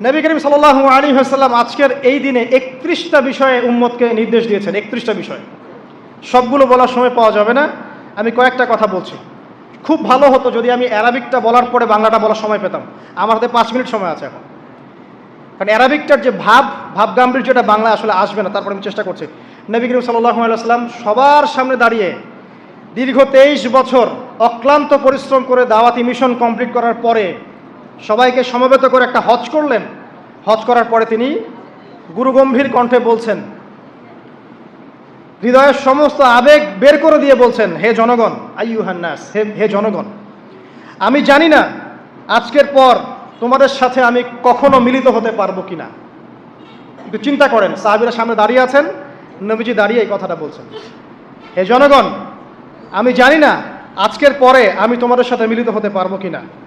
নবী করিম সাল্লাহ আলী হাসাল্লাম আজকের এই দিনে একত্রিশটা বিষয়ে উম্মতকে নির্দেশ দিয়েছেন, একত্রিশটা বিষয়। সবগুলো বলার সময় পাওয়া যাবে না। আমি কয়েকটা কথা বলছি। খুব ভালো হতো যদি আমি অ্যারাবিকটা বলার পরে বাংলাটা বলার সময় পেতাম। আমার হাতে পাঁচ মিনিট সময় আছে এখন। কারণ অ্যারাবিকটার যে ভাব ভাব গাম্ভীর্যটা বাংলা আসলে আসবে না, তারপরে আমি চেষ্টা করছি। নবী করিম সাল্লাহ আলাইসাল্লাম সবার সামনে দাঁড়িয়ে দীর্ঘ তেইশ বছর অক্লান্ত পরিশ্রম করে দাওয়াতি মিশন কমপ্লিট করার পরে সবাইকে সমবেত করে একটা হজ করলেন। হজ করার পরে তিনি গুরুগম্ভীর কণ্ঠে বলছেন, হৃদয়ের সমস্ত আবেগ বের করে দিয়ে বলছেন, হে জনগণ আইয়ুহান্নাস হে হে জনগণ, আমি জানি না আজকের পর তোমাদের সাথে আমি কখনো মিলিত হতে পারব কিনা। একটু চিন্তা করেন, সাহাবিরা সামনে দাঁড়িয়ে আছেন, নবীজি দাঁড়িয়ে এই কথাটা বলছেন। হে জনগণ, আমি জানি না আজকের পরে আমি তোমাদের সাথে মিলিত হতে পারব কিনা।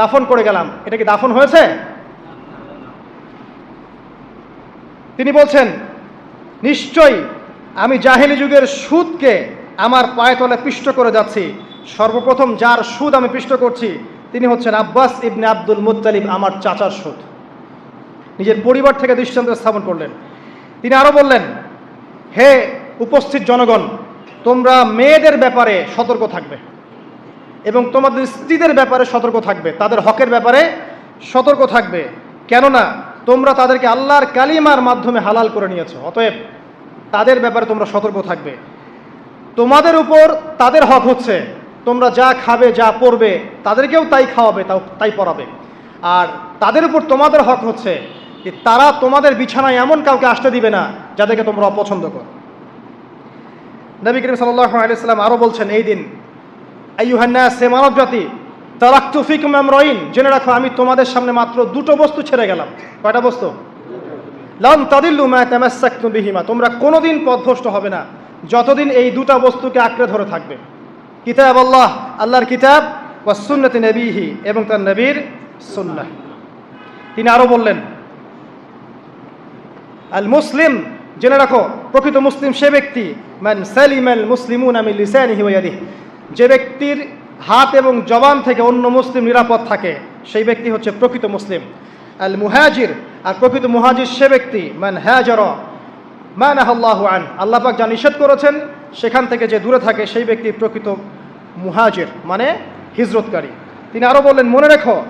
দাফন করে গেলাম। এটা কি দাফন হয়েছে? তিনি বলছেন, নিশ্চয়ই আমি জাহেলি যুগের সুদকে আমার পায়ে তলে পিষ্ট করে যাচ্ছি। সর্বপ্রথম যার সুদ আমি পিষ্ট করছি, তিনি হচ্ছেন আব্বাস ইবনে আব্দুল মুত্তালিব, আমার চাচার সুদ। নিজের পরিবার থেকে দৃষ্টান্ত স্থাপন করলেন। তিনি আরও বললেন, হে উপস্থিত জনগণ, তোমরা মেয়েদের ব্যাপারে সতর্ক থাকবে। এবং তোমাদের স্ত্রীদের ব্যাপারে সতর্ক থাকবে, তাদের হকের ব্যাপারে সতর্ক থাকবে। কেননা, তোমরা তাদেরকে আল্লাহর কালিমার মাধ্যমে হালাল করে নিয়েছো। অতএব তাদের ব্যাপারে তোমরা সতর্ক থাকবে। তোমাদের উপর তাদের হক হচ্ছে, তোমরা যা খাবে, যা পড়বে, তাদেরকেও তাই খাওয়াবে, তাও তাই পড়াবে। আর তাদের উপর তোমাদের হক হচ্ছে যে তারা তোমাদের বিছানায় এমন কাউকে আসতে দিবে না, যাদেরকে তোমরা অপছন্দ করো। নবী করিম সাল্লাহ আলাইসাল্লাম আরও বলছেন, এই দিন জেনে রাখো, আমি তোমাদের সামনে মাত্র দুটো বস্তু ছেড়ে গেলাম। কয়টা বস্তু? লাম তাদিল্লু মা বিহিমা। তোমরা কোনোদিন পথভ্রষ্ট হবে না, যতদিন এই দুটা বস্তুকে আঁকড়ে ধরে থাকবে। কিতাব আল্লাহ, আল্লাহর কিতাব, ওয়া সুন্নতি নবীহি এবং তার নবীর সুন্নাহ। তিনি আরও বললেন, আল মুসলিম, জেনে রাখো, প্রকৃত মুসলিম সে ব্যক্তি, মান সালিম আল মুসলিমুন আমি লিসানিহি ওয়াদিহি যে ব্যক্তির হাত এবং জবান থেকে অন্য মুসলিম নিরাপদ থাকে, সেই ব্যক্তি হচ্ছে প্রকৃত মুসলিম। আল মুহাজির আর প্রকৃত মুহাজির সে ব্যক্তি, মান হাজার মান আল্লাহ আন। আল্লাহ পাক যা নিষেধ করেছেন, সেখান থেকে যে দূরে থাকে, সেই ব্যক্তি প্রকৃত মুহাজির মানে হিজরতকারী। তিনি আরও বললেন, মনে রেখো,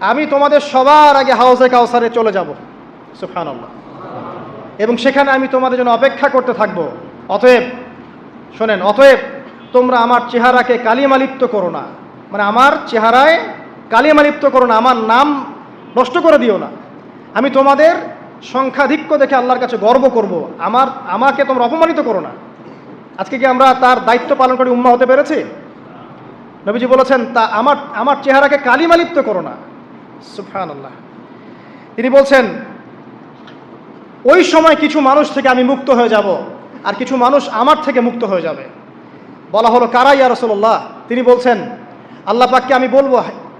আমি তোমাদের সবার আগে হাউসে কাউসারে চলে যাব। সুফান আল্লাহ এবং সেখানে আমি তোমাদের জন্য অপেক্ষা করতে থাকব। অতএব, শোনেন, অতএব তোমরা আমার চেহারাকে কালিমালিপ্ত করো না। মানে আমার চেহারায় কালিমালিপ্ত করো না, আমার নাম নষ্ট করে দিও না। আমি তোমাদের সংখ্যাধিক্য দেখে আল্লাহর কাছে গর্ব করব। আমার, আমাকে তোমরা অপমানিত করো না। আজকে কি আমরা তার দায়িত্ব পালন করে উম্মা হতে পেরেছি? নবীজি বলেছেন, তা আমার আমার চেহারাকে কালিমালিপ্ত করো না। সুফান আল্লাহ তিনি বলছেন, ওই সময় কিছু মানুষ থেকে আমি মুক্ত হয়ে যাব, আর কিছু মানুষ আমার থেকে মুক্ত হয়ে যাবে। বলা হলো, কারা ইয়া রসল্লাহ তিনি বলছেন, আল্লাহ পাককে আমি বলব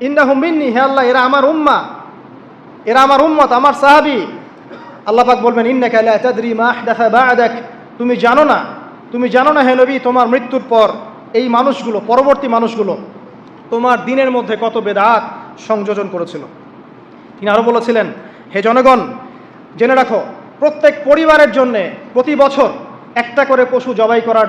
ইন্না হুমিন্নি হে আল্লাহ, এরা আমার উম্মা, এরা আমার উম্মত, আমার সাহাবি। আল্লাহ পাক বলবেন ইন্না কালা তাদরি মা আহদাথা দেখ তুমি জানো না, তুমি জানো না হে নবী, তোমার মৃত্যুর পর এই মানুষগুলো, পরবর্তী মানুষগুলো তোমার দিনের মধ্যে কত বেদাত সংযোজন করেছিল? তিনি আরও বলেছিলেন, হে জনগণ, জেনে রাখো, প্রত্যেক পরিবারের জন্যে প্রতি বছর একটা করে পশু জবাই করার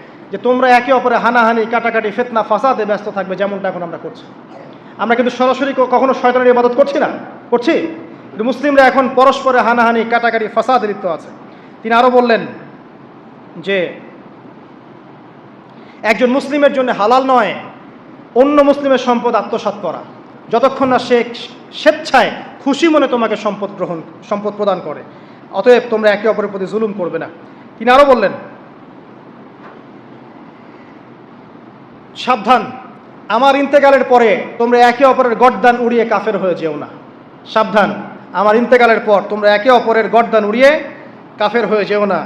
যে তোমরা একে অপরে হানাহানি, কাটাকাটি, ফেতনা, ফাসাদে ব্যস্ত থাকবে, যেমনটা এখন আমরা করছি। আমরা কিন্তু সরাসরি কখনো শয়তানের ইবাদত করছি না। করছি? কিন্তু মুসলিমরা এখন পরস্পরে হানাহানি, কাটাকাটি, ফাসাদে লিপ্ত আছে। তিনি আরও বললেন যে, একজন মুসলিমের জন্য হালাল নয়, অন্য মুসলিমের সম্পদ আত্মসাৎ করা। যতক্ষণ না সে স্বেচ্ছায় খুশি মনে তোমাকে সম্পদ গ্রহণ, সম্পদ প্রদান করে। অতএব তোমরা একে অপরের প্রতি জুলুম করবে না। তিনি আরও বললেন সাবধান। আমার ইন্তেকালের পরে তোমরা একে অপরের গডদান উড়িয়ে কাফের হয়ে যেও না। সাবধান। আমার ইন্তেকালের পর তোমরা একে অপরের গডদান উড়িয়ে কাফের হয়ে যেও না।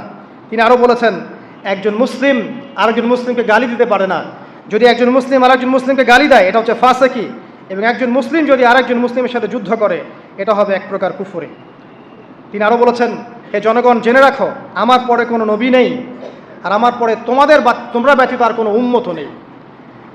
তিনি আরও বলেছেন, একজন মুসলিম আরেকজন মুসলিমকে গালি দিতে পারে না। যদি একজন মুসলিম আরেকজন মুসলিমকে গালি দেয়, এটা হচ্ছে ফাসেকি। এবং একজন মুসলিম যদি আরেকজন মুসলিমের সাথে যুদ্ধ করে, এটা হবে এক প্রকার কুফুরি। তিনি আরও বলেছেন, হে জনগণ, জেনে রাখো, আমার পরে কোনো নবী নেই। আর আমার পরে তোমাদের তোমরা ব্যতীত আর কোনো উন্মত নেই।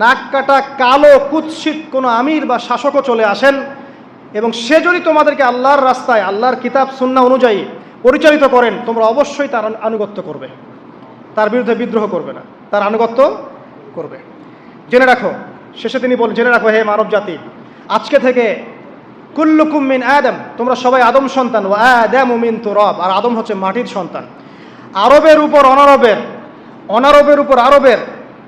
নাক কাটা কালো কুৎসিত কোনো আমির বা শাসকও চলে আসেন এবং সে যদি তোমাদেরকে আল্লাহর রাস্তায়, আল্লাহর কিতাব সুন্না অনুযায়ী পরিচালিত করেন, তোমরা অবশ্যই তার আনুগত্য করবে। তার বিরুদ্ধে বিদ্রোহ করবে না, তার আনুগত্য করবে। জেনে রাখো, শেষে তিনি বলেন জেনে রাখো, হে মানব জাতি, আজকে থেকে কুল্লুকুম মিন আদম, তোমরা সবাই আদম সন্তান ও আদম মিন তো রব আর আদম হচ্ছে মাটির সন্তান। আরবের উপর অনারবের অনারবের উপর আরবের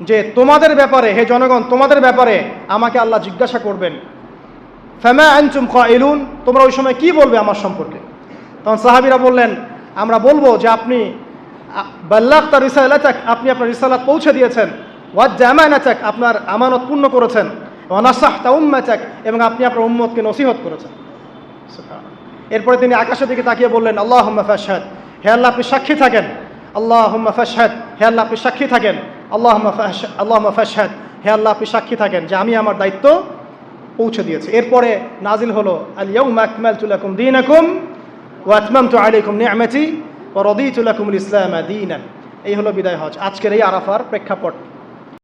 যে তোমাদের ব্যাপারে, হে জনগণ, তোমাদের ব্যাপারে আমাকে আল্লাহ জিজ্ঞাসা করবেন। ফ্যামা আনচুম এলুন তোমরা ওই সময় কি বলবে আমার সম্পর্কে? তখন সাহাবিরা বললেন, আমরা বলব যে আপনি বাল্লাহ তার রিসালাচাক আপনি আপনার রিসালাত পৌঁছে দিয়েছেন। ওয়াজ জামানাচাক আপনার আমানত পূর্ণ করেছেন। অনাসাহ তা উম্মাচাক এবং আপনি আপনার উম্মতকে নসিহত করেছেন। এরপরে তিনি আকাশের দিকে তাকিয়ে বললেন আল্লাহ ফাশহাদ, হে আল্লাহ আপনি সাক্ষী থাকেন। আল্লাহ ফাশহাদ, হে আল্লাহ আপনি সাক্ষী থাকেন। আল্লাহ আল্লাহ ফাশহাদ। হে আল্লাহ, আপনি সাক্ষী থাকেন যে আমি আমার দায়িত্ব পৌঁছে দিয়েছি। এরপরে নাজিল হলো আল ইয়াউমা আকমালতু লাকুম দীনাকুম ওয়া আতমামতু আলাইকুম নি'মাতি ওয়া রাদিতু লাকুমুল ইসলাম দীনান। এই হলো বিদায় হজ। আজকের এই আরাফার প্রেক্ষাপট।